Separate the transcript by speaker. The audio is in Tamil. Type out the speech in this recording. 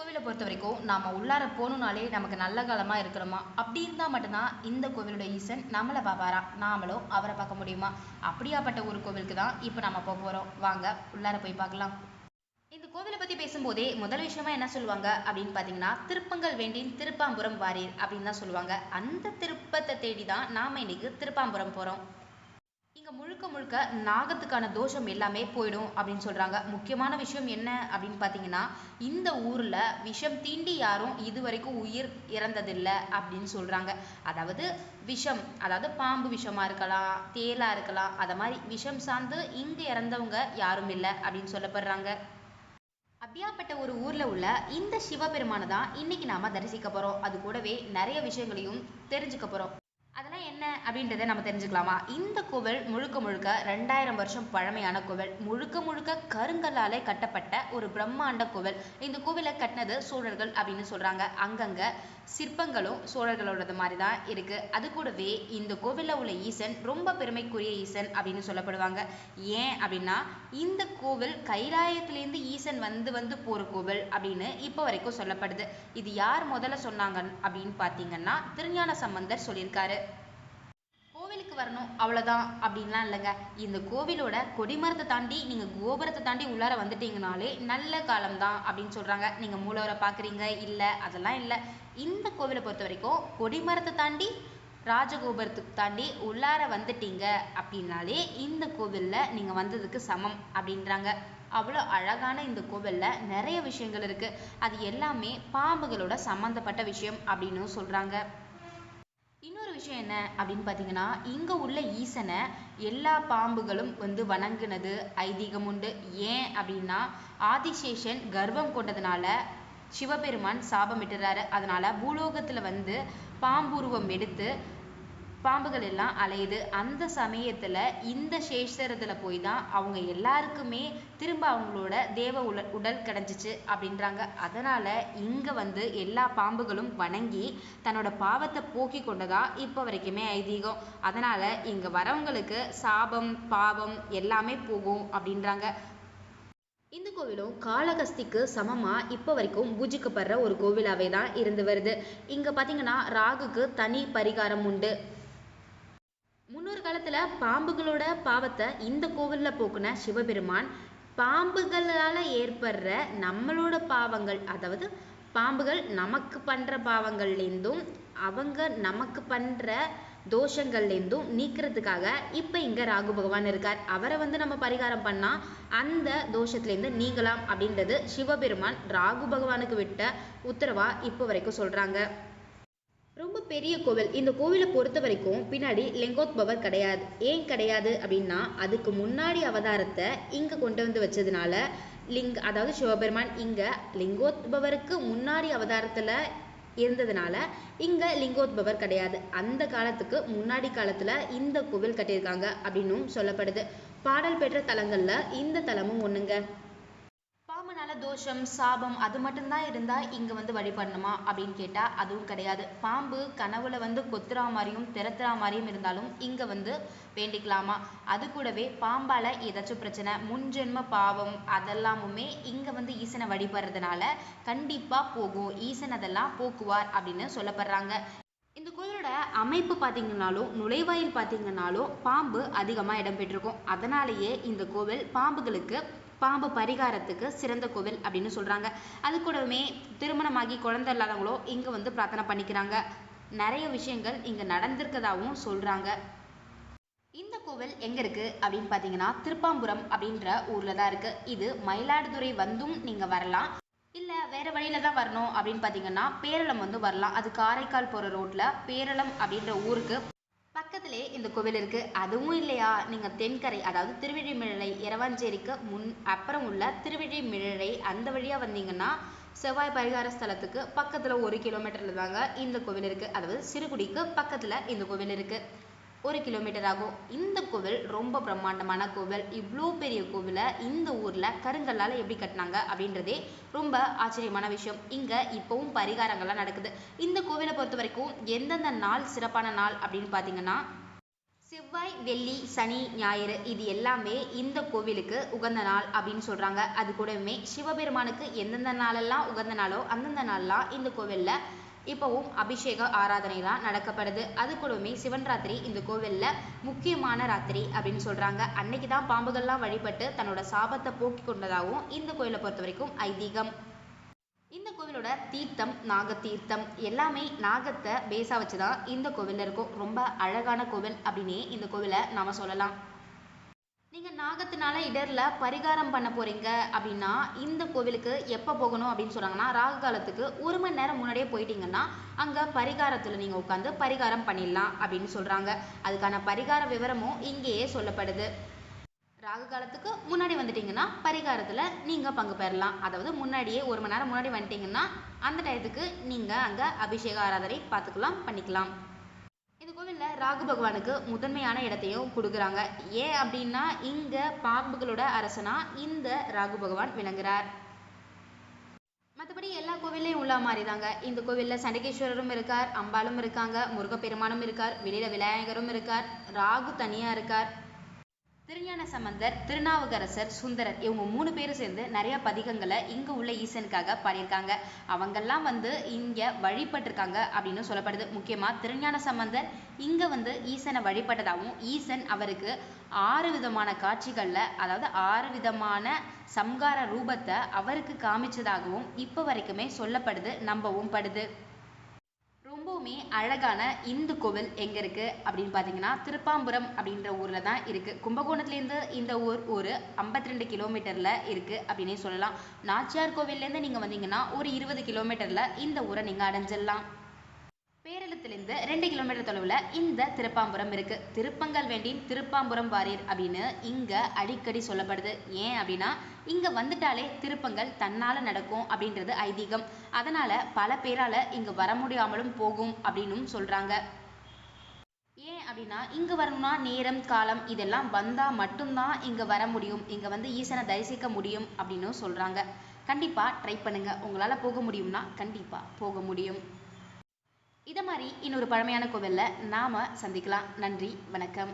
Speaker 1: கோவிலை பொறுத்த வரைக்கும் நாம உள்ளார போகணுன்னாலே நமக்கு நல்ல காலமாக இருக்கணுமா? அப்படி இருந்தால் மட்டும்தான் இந்த கோவிலோட ஈசன் நம்மளை பார்ப்பாரா? நாமளும் அவரை பார்க்க முடியுமா? அப்படியாப்பட்ட ஒரு கோவிலுக்கு தான் இப்போ நம்ம போக போகிறோம் வாங்க உள்ளார போய் பார்க்கலாம். இந்த கோவிலை பற்றி பேசும்போதே முதல் விஷயமா என்ன சொல்லுவாங்க அப்படின்னு பார்த்தீங்கன்னா திருப்பங்கள் வேண்டின் திருப்பாம்புரம் வாரீர் அப்படின்னு தான் சொல்லுவாங்க. அந்த திருப்பத்தை தேடி தான் நாம இன்னைக்கு திருப்பாம்புரம் போகிறோம் முழுக்க முழுக்க நாகத்துக்கான தோஷம் எல்லாமே போயிடும் அப்படின்னு சொல்றாங்க. முக்கியமான விஷயம் என்ன அப்படின்னு பாத்தீங்கன்னா இந்த ஊர்ல விஷம் தீண்டி யாரும் இதுவரைக்கும் உயிர் இறந்ததில்லை அப்படின்னு சொல்றாங்க. அதாவது விஷம் அதாவது பாம்பு விஷமா இருக்கலாம் தேலா இருக்கலாம் அத மாதிரி விஷம் சார்ந்து இங்கு இறந்தவங்க யாரும் இல்லை அப்படின்னு சொல்லப்படுறாங்க. அப்படியாப்பட்ட ஒரு ஊர்ல உள்ள இந்த சிவபெருமானை தான் இன்னைக்கு நாம தரிசிக்க போறோம். அது கூடவே நிறைய விஷயங்களையும் தெரிஞ்சுக்க போறோம். அதெல்லாம் என்ன அப்படின்றத நம்ம தெரிஞ்சுக்கலாமா? இந்த கோவில் முழுக்க முழுக்க ரெண்டாயிரம் வருஷம் பழமையான கோவில். முழுக்க முழுக்க கருங்கல்லாலே கட்டப்பட்ட ஒரு பிரம்மாண்ட கோவில். இந்த கோவிலை கட்டினது சோழர்கள் அப்படின்னு சொல்கிறாங்க அங்கங்கே சிற்பங்களும் சோழர்களோடது மாதிரி தான் இருக்குது அது கூடவே இந்த கோவிலில் உள்ள ஈசன் ரொம்ப பெருமைக்குரிய ஈசன் அப்படின்னு சொல்லப்படுவாங்க. ஏன் அப்படின்னா இந்த கோவில் கைலாயத்திலேருந்து ஈசன் வந்து வந்து போகிற கோவில் அப்படின்னு இப்போ வரைக்கும் சொல்லப்படுது. இது யார் முதல்ல சொன்னாங்க அப்படின்னு பார்த்தீங்கன்னா திருஞான சம்பந்தர் சொல்லியிருக்காரு. கோவிலுக்கு வரணும் அவ்வளோதான் அப்படின்லாம் இல்லைங்க. இந்த கோவிலோட கொடிமரத்தை தாண்டி நீங்கள் கோபுரத்தை தாண்டி உள்ளார வந்துட்டீங்கனாலே நல்ல காலம்தான் அப்படின்னு சொல்கிறாங்க நீங்கள் மூலவரை பார்க்குறீங்க? இல்லை அதெல்லாம் இல்லை. இந்த கோவிலை பொறுத்த வரைக்கும் கொடிமரத்தை தாண்டி ராஜகோபுரத்துக்கு தாண்டி உள்ளார வந்துட்டீங்க அப்படின்னாலே இந்த கோவிலில் நீங்கள் வந்ததுக்கு சமம் அப்படின்றாங்க. அவ்வளோ அழகான இந்த கோவிலில் நிறைய விஷயங்கள் இருக்குது அது எல்லாமே பாம்புகளோட சம்மந்தப்பட்ட விஷயம் அப்படின்னு சொல்கிறாங்க விஷயம் என்ன அப்படின்னு பார்த்தீங்கன்னா இங்க உள்ள ஈசனை எல்லா பாம்புகளும் வந்து வணங்குனது ஐதீகம் உண்டு. ஏன் அப்படின்னா ஆதிசேஷன் கர்வம் கொண்டதுனால சிவபெருமான் சாபமிட்டுறாரு அதனால பூலோகத்துல வந்து பாம்புருவம் எடுத்து பாம்புகள் எல்லாம் அலையுது. அந்த சமயத்தில் இந்த சேஷரத்தில் போய் தான் அவங்க எல்லாருக்குமே திரும்ப அவங்களோட தேவ உல உடல் கிடைச்சிச்சு அப்படின்றாங்க. அதனால் இங்கே வந்து எல்லா பாம்புகளும் வணங்கி தன்னோட பாவத்தை போக்கி கொண்டதா இப்போ வரைக்குமே ஐதீகம். அதனால் இங்கே வரவங்களுக்கு சாபம் பாவம் எல்லாமே போகும் அப்படின்றாங்க. இந்த கோவிலும் காளகஸ்திக்கு சமமாக இப்போ வரைக்கும் பூஜிக்கப்படுற ஒரு கோவிலாகவே தான் இருந்து வருது. இங்கே பார்த்தீங்கன்னா ராகுக்கு தனி பரிகாரம் உண்டு. முன்னொரு காலத்தில் பாம்புகளோட பாவத்தை இந்த கோவிலில் போக்குன சிவபெருமான் பாம்புகளால் ஏற்படுற நம்மளோட பாவங்கள் அதாவது பாம்புகள் நமக்கு பண்ணுற பாவங்கள்லேருந்தும் அவங்க நமக்கு பண்ணுற தோஷங்கள்லேருந்தும் நீக்கிறதுக்காக இப்போ இங்கே ராகு பகவான் இருக்கார். அவரை வந்து நம்ம பரிகாரம் பண்ணால் அந்த தோஷத்துலேருந்து நீங்கலாம் அப்படின்றது சிவபெருமான் ராகு பகவானுக்கு விட்ட உத்தரவா இப்போ வரைக்கும் சொல்கிறாங்க ரொம்ப பெரிய கோவில். இந்த கோவிலை பொறுத்த வரைக்கும் பின்னாடி லிங்கோத்பவர் கிடையாது. ஏன் கிடையாது அப்படின்னா அதுக்கு முன்னாடி அவதாரத்தை இங்கே கொண்டு வந்து வச்சதுனால லிங் அதாவது சிவபெருமான் இங்கே லிங்கோத்பவருக்கு முன்னாடி அவதாரத்தில் இருந்ததுனால இங்கே லிங்கோத்பவர் கிடையாது. அந்த காலத்துக்கு முன்னாடி காலத்தில் இந்த கோவில் கட்டியிருக்காங்க அப்படின்னும் சொல்லப்படுது. பாடல் பெற்ற தலங்களில் இந்த தலமும் ஒன்றுங்க பாம்புனால தோஷம் சாபம் அது மட்டும்தான் இருந்தால் இங்கே வந்து வழிபடணுமா அப்படின்னு கேட்டால் அதுவும் கிடையாது. பாம்பு கனவுல வந்து கொத்துறா மாதிரியும் திறத்துறா மாதிரியும் இருந்தாலும் இங்கே வந்து வேண்டிக்கலாமா? அது கூடவே பாம்பால் ஏதாச்சும் பிரச்சனை முன்ஜென்ம பாவம் அதெல்லாமுமே இங்கே வந்து ஈசனை வழிபடுறதுனால கண்டிப்பாக போகும். ஈசன் அதெல்லாம் போக்குவார் அப்படின்னு சொல்லப்படுறாங்க. இந்த கோயிலோட அமைப்பு பார்த்தீங்கன்னாலும் நுழைவாயில் பார்த்தீங்கன்னாலும் பாம்பு அதிகமாக இடம்பெற்றிருக்கும். அதனாலேயே இந்த கோவில் பாம்புகளுக்கு பாம்பு பரிகாரத்துக்கு சிறந்த கோவில் அப்படின்னு சொல்கிறாங்க அது கூடவே திருமணமாகி குழந்தை இல்லாதவங்களோ இங்கே வந்து பிரார்த்தனை பண்ணிக்கிறாங்க. நிறைய விஷயங்கள் இங்கே நடந்திருக்கதாகவும் சொல்கிறாங்க இந்த கோவில் எங்கே இருக்குது அப்படின்னு பார்த்தீங்கன்னா திருப்பாம்புரம் அப்படின்ற ஊரில் தான் இருக்குது இது மயிலாடுதுறை வந்தும் நீங்கள் வரலாம். இல்லை வேறு வழியில் தான் வரணும் அப்படின்னு பார்த்தீங்கன்னா பேரளம் வந்து வரலாம். அது காரைக்கால் போகிற ரோட்டில் பேரளம் அப்படின்ற ஊருக்கு பக்கத்திலே இந்த கோவில் இருக்கு. அதுவும் இல்லையா? நீங்க தென்கரை அதாவது திருவிழிமிழலை இரவாஞ்சேரிக்கு முன் அப்புறம் உள்ள திருவிழிமிழலை அந்த வழியா வந்தீங்கன்னா செவ்வாய் பரிகார ஸ்தலத்துக்கு பக்கத்துல ஒரு கிலோமீட்டர்ல தாங்க இந்த கோவில் இருக்கு. அதாவது சிறுகுடிக்கு பக்கத்துல இந்த கோவில் இருக்கு. ஒரு கிலோமீட்டர் ஆகும். இந்த கோவில் ரொம்ப பிரம்மாண்டமான கோவில். இவ்வளோ பெரிய கோவிலை இந்த ஊரில் கருங்கல்லால் எப்படி கட்டினாங்க அப்படின்றதே ரொம்ப ஆச்சரியமான விஷயம். இங்கே இப்போவும் பரிகாரங்கள்லாம் நடக்குது. இந்த கோவிலை பொறுத்த வரைக்கும் எந்தெந்த நாள் சிறப்பான நாள் அப்படின்னு பார்த்தீங்கன்னா செவ்வாய் வெள்ளி சனி ஞாயிறு இது எல்லாமே இந்த கோவிலுக்கு உகந்த நாள் அப்படின்னு சொல்கிறாங்க அது கூடவே சிவபெருமானுக்கு எந்தெந்த நாளெல்லாம் உகந்த நாளோ அந்தந்த நாள்லாம் இந்த கோவிலில் இப்போவும் அபிஷேக ஆராதனைலாம் நடக்கப்படுது. அது கூடவே சிவன் ராத்திரி இந்த கோவில்ல முக்கியமான ராத்திரி அப்படின்னு சொல்றாங்க. அன்னைக்கு தான் பாம்புகள்லாம் வழிபட்டு தன்னோட சாபத்தை போக்கி கொண்டதாகவும் இந்த கோயிலை பொறுத்த வரைக்கும் ஐதீகம். இந்த கோவிலோட தீர்த்தம் நாக தீர்த்தம் எல்லாமே நாகத்தை பேஸா வச்சுதான் இந்த கோவிலில் இருக்கும். ரொம்ப அழகான கோவில் அப்படின்னே இந்த கோவிலை நாம சொல்லலாம். நாகத்தினால இடர்ல பரிகாரம் பண்ண போறீங்க அப்படின்னா இந்த கோவிலுக்கு எப்ப போகணும் அப்படின்னு சொன்னாங்கன்னா ராகு காலத்துக்கு ஒரு மணி நேரம் முன்னாடியே போயிட்டீங்கன்னா அங்க பரிகாரத்துல நீங்க உட்காந்து பரிகாரம் பண்ணிடலாம் அப்படின்னு சொல்றாங்க. அதுக்கான பரிகார விவரமும் இங்கேயே சொல்லப்படுது. ராகு காலத்துக்கு முன்னாடி வந்துட்டீங்கன்னா பரிகாரத்தில் நீங்கள் பங்கு பெறலாம். அதாவது முன்னாடியே ஒரு மணி நேரம் முன்னாடி வந்துட்டீங்கன்னா அந்த டயத்துக்கு நீங்கள் அங்கே அபிஷேக ஆராதனை பார்த்துக்கலாம் பண்ணிக்கலாம். இந்த ராகு பகவானுக்கு முதன்மையான இடத்தையும் கொடுக்குறாங்க. ஏன் அப்படின்னா இங்க பாம்புகளோட அரசனா இந்த ராகு பகவான் விளங்குறார். மற்றபடி எல்லா கோவில்லையும் உள்ள மாதிரி தாங்க இந்த கோவில்ல சண்டகேஸ்வரரும் இருக்கார் அம்பாளும் இருக்காங்க முருகப்பெருமானும் இருக்கார் வெளியில விநாயகரும் இருக்கார் ராகு தனியா இருக்கார். திருஞான சம்பந்தர் திருநாவுக்கரசர் சுந்தரர் இவங்க மூணு பேரும் சேர்ந்து நிறைய பதிகங்களை இங்கே உள்ள ஈசனுக்காக பாடியிருக்காங்க. அவங்கெல்லாம் வந்து இங்கே வழிபட்டிருக்காங்க அப்படின்னு சொல்லப்படுது. முக்கியமாக திருஞான சம்பந்தர் இங்கே வந்து ஈசனை வழிபட்டதாகவும் ஈசன் அவருக்கு ஆறு விதமான காட்சிகளில் அதாவது ஆறு விதமான சம்கார ரூபத்தை அவருக்கு காமிச்சதாகவும் இப்போ வரைக்குமே சொல்லப்படுது நம்பவும் படுது. ரொம்பவுமே அழகான இந்து கோவில் எங்க இருக்கு அப்படின்னு பாத்தீங்கன்னா திருப்பாம்புரம் அப்படின்ற ஊர்ல தான் இருக்கு. கும்பகோணத்திலேருந்து இந்த ஊர் ஒரு 52 ரெண்டு கிலோமீட்டர்ல இருக்கு அப்படின்னே சொல்லலாம். நாச்சியார் கோவில்லேருந்து நீங்கள் நீங்க வந்தீங்கன்னா ஒரு இருபது கிலோமீட்டர்ல இந்த ஊரை நீங்க அடைஞ்சிடலாம். பேரளத்திலிருந்து ரெண்டு கிலோமீட்டர் தொலைவில் இந்த திருப்பாம்புரம் இருக்குது திருப்பங்கல் வேண்டின் திருப்பாம்புரம் வாரீர் அப்படின்னு இங்கே அடிக்கடி சொல்லப்படுது. ஏன் அப்படின்னா இங்கே வந்துட்டாலே திருப்பங்கள் தன்னால் நடக்கும் அப்படின்றது ஐதீகம். அதனால் பல பேரால் இங்கே வர முடியாமலும் போகும் அப்படின்னும் சொல்கிறாங்க ஏன் அப்படின்னா இங்கே வரணும்னா நேரம் காலம் இதெல்லாம் வந்தால் மட்டும்தான் இங்கே வர முடியும். இங்கே வந்து ஈசனை தரிசிக்க முடியும் அப்படின்னு சொல்கிறாங்க கண்டிப்பாக ட்ரை பண்ணுங்கள் உங்களால் போக முடியும்னா கண்டிப்பாக போக முடியும். இதை மாதிரி இன்னொரு பழமையான கோவிலில் நாம் சந்திக்கலாம். நன்றி வணக்கம்.